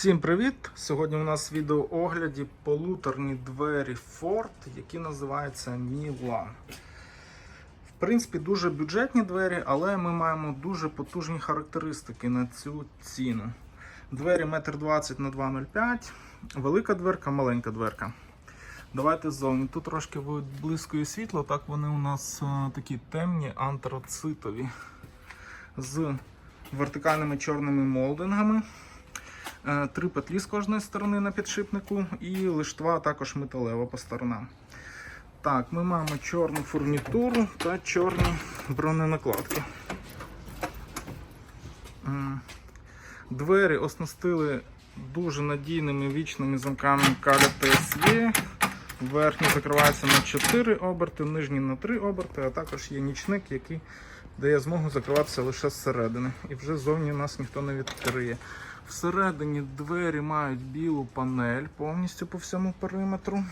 Всім привіт! Сьогодні у нас в відеоогляді полуторні двері Ford, які називаються Milan. В принципі, дуже бюджетні двері, але ми маємо дуже потужні характеристики на цю ціну. Двері 1,20 на 2,05, велика дверка, маленька дверка. Давайте ззовні. Тут трошки блискує світло, так вони у нас а, такі темні, антрацитові з вертикальними чорними молдингами. Е, Три петлі з кожної сторони на підшипнику і лиштва також металева по сторонам. Так, ми маємо чорну фурнітуру та чорні броненакладки. Двері оснастили дуже надійними вічними замками Каля TSE. Верхній закривається на 4 оберти, нижній на 3 оберти, а також є нічник, який дає змогу закриватися лише зсередини. І вже ззовні нас ніхто не відкриє. Всередині двері мають білу панель повністю по всьому периметру.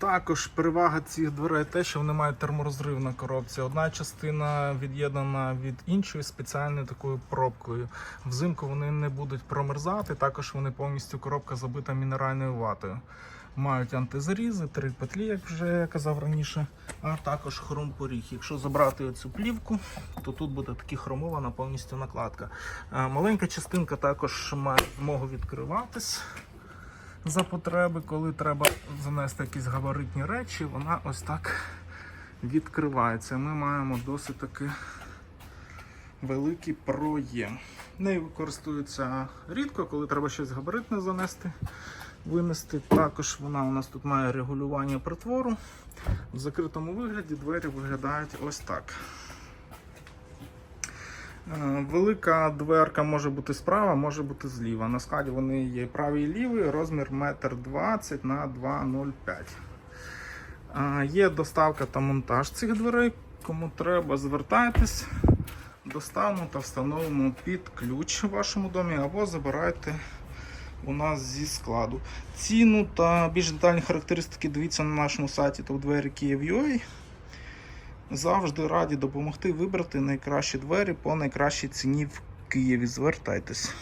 Також перевага цих дверей те, що вони мають терморозрив на коробці. Одна частина від'єднана від іншої спеціальною такою пробкою. Взимку вони не будуть промерзати, також вони повністю коробка забита мінеральною ватою. Мають антизарізи, три петлі, як вже казав раніше, а також хромпоріг. Якщо забрати оцю плівку, то тут буде таки хромована повністю накладка. Е, Маленька частинка також має змогу відкриватись за потреби, коли треба занести якісь габаритні речі, вона ось так відкривається. Ми маємо досить таки великий проєм. Нею користуються рідко, коли треба щось габаритне занести, винести. Також вона у нас тут має регулювання притвору. В закритому вигляді двері виглядають ось так. Е, Велика дверка може бути справа, може бути зліва. На складі вони є правий і лівий, розмір 1,20 на 2,05. Е, Є доставка та монтаж цих дверей. Кому треба, звертайтесь, доставимо та встановимо під ключ в вашому домі або забирайте у нас зі складу. Ціну та більш детальні характеристики дивіться на нашому сайті двері Kyiv.ua. Завжди раді допомогти вибрати найкращі двері по найкращій ціні в Києві. Звертайтесь.